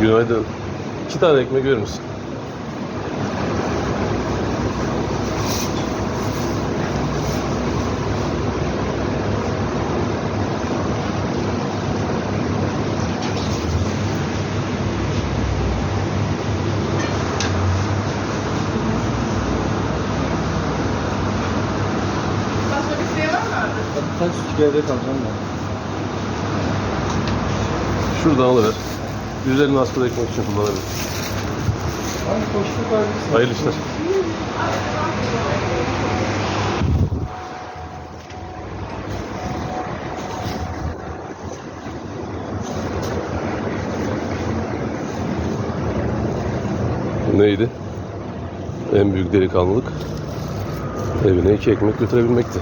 Günaydın. İki tane ekmek verir misin? Şey? Kaç küçük evde kalacağım ben. Şuradan alıver. Üzerine askıda ekmek için kullanabilir. Hayırlı işler. Neydi? En büyük delikanlılık evine iki ekmek götürebilmekti.